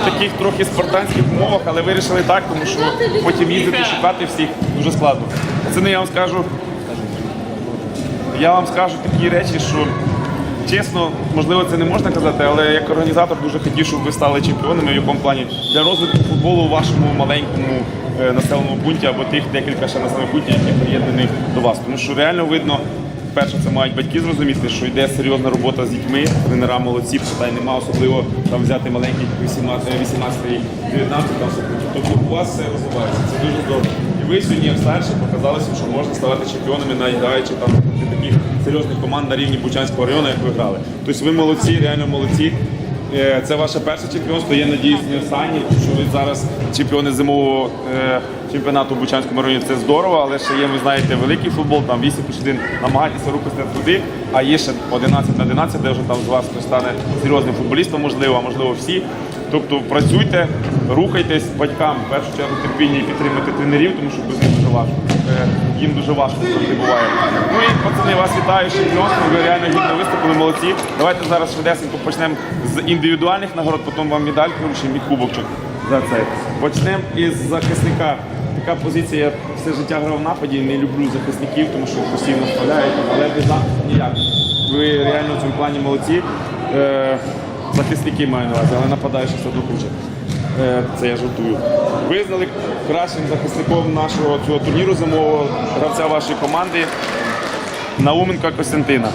в таких трохи спартанських умовах, але вирішили так, тому що потім їздити шукати всіх дуже складно. Це не я вам скажу. Я вам скажу такі речі, що чесно, можливо, це не можна казати, але як організатор дуже хотів, щоб ви стали чемпіонами в якому плані для розвитку футболу у вашому маленькому е, населеному пункті або тих декілька ще населених пунктів, які приєднані до вас. Тому що реально видно. Перше, це мають батьки зрозуміти, що йде серйозна робота з дітьми, тренера молодці, питань нема, особливо там взяти маленьких 18, 18 19 там. Тобто у вас все розвивається, це дуже добре. І ви сьогодні, як старші, показалися, що можна ставати чемпіонами, наїдаючи там таких серйозних команд на рівні Бучанського району, як ви грали. Тобто ви молодці, реально молодці. Е, Це ваше перше чемпіонство. Я надіюсь, не останнє, що ви зараз чемпіони зимового е, чемпіонату в Бучанському районі. Це здорово, але ще є, ви знаєте, великий футбол, там 8 плюс 1, намагайтеся рухатися туди, а є ще 11 на 11, де вже там з вас стане серйозним футболістом, можливо, а можливо всі. Тобто працюйте, рухайтесь батькам, в першу чергу терпіння і підтримати тренерів, тому що без них дуже важко. Е, Їм дуже важко завжди буває. Ну і пацани, вас вітаю чемпіонством, ви реально гідно виступили, молодці. Давайте зараз швидесенько почнемо з індивідуальних нагород, потім вам медальку вручимо і кубочок за це. Почнемо із захисника. Така позиція, я все життя грав в нападі, не люблю захисників, тому що постійно вставляють, але без захисту ніяк. Ви реально в цьому плані молодці. Е, захисники маю на увазі, але нападаючи все одно круче. Е, Це я жартую. Визнали кращим захисником нашого цього турніру зимового гравця вашої команди Науменка Костянтина.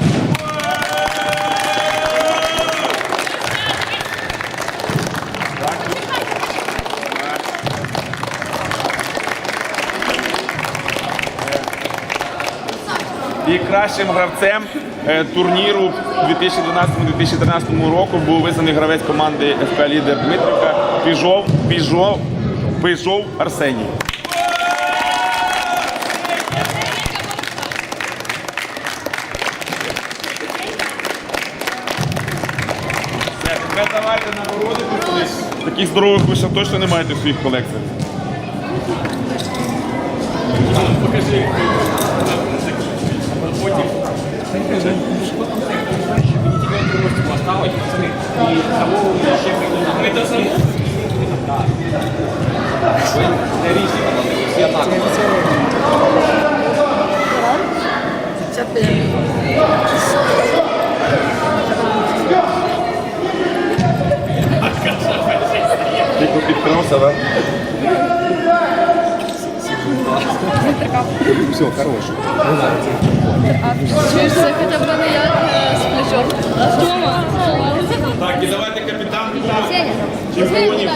І кращим гравцем е, турніру 2012-2013 року був визнаний гравець команди ФК Лідер Дмитрика Піжов, Піжов, Пижов Арсеній. Тепер давайте нагороди. пацани. Таких здорових ви ще точно не маєте в своїх колекціях. Тихо підкрався, так? Чуєш, це хоча б не я з плечом. А Так, і давайте капітан чемпіонів.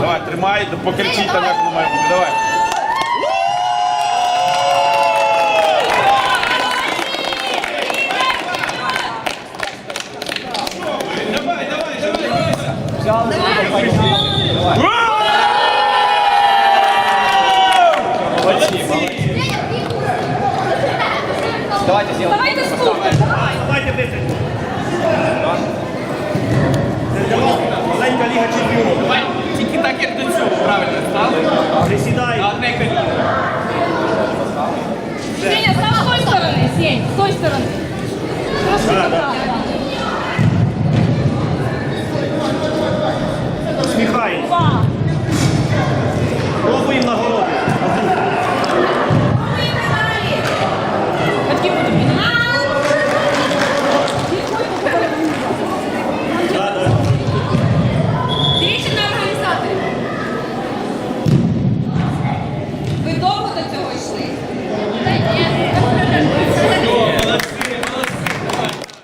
Давай, тримай, покричіть там, як воно має бути. Давай. Давайте стук. Маленька ліга чемпіонів. Давай сторони. Просто поправа. Усміхається.